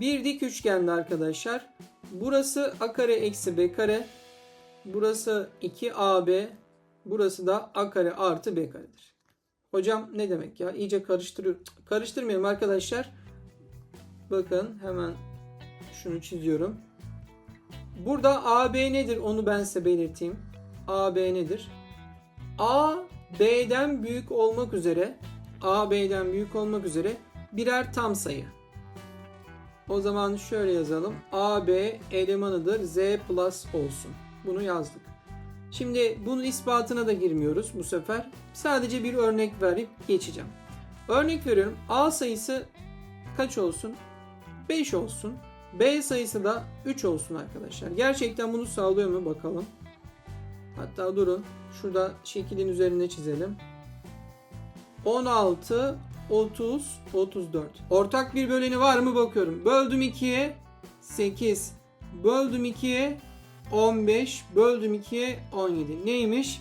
Bir dik üçgende arkadaşlar. Burası a kare eksi b kare. Burası 2ab. Burası da a kare artı b karedir. Hocam ne demek ya? İyice karıştırıyor. Karıştırmayalım arkadaşlar. Bakın hemen şunu çiziyorum. Burada AB nedir onu ben size belirteyim. AB nedir? A B'den büyük olmak üzere A B'den büyük olmak üzere birer tam sayı. O zaman şöyle yazalım. AB elemanıdır Z plus olsun. Bunu yazdık. Şimdi bunun ispatına da girmiyoruz bu sefer. Sadece bir örnek verip geçeceğim. Örnek veriyorum. A sayısı kaç olsun? 5 olsun. B sayısı da 3 olsun arkadaşlar. Gerçekten bunu sağlıyor mu bakalım. Hatta durun. Şurada şekilin üzerine çizelim. 16, 30, 34. Ortak bir böleni var mı bakıyorum. Böldüm 2'ye 8. Böldüm 2'ye 15. Böldüm 2'ye 17. Neymiş?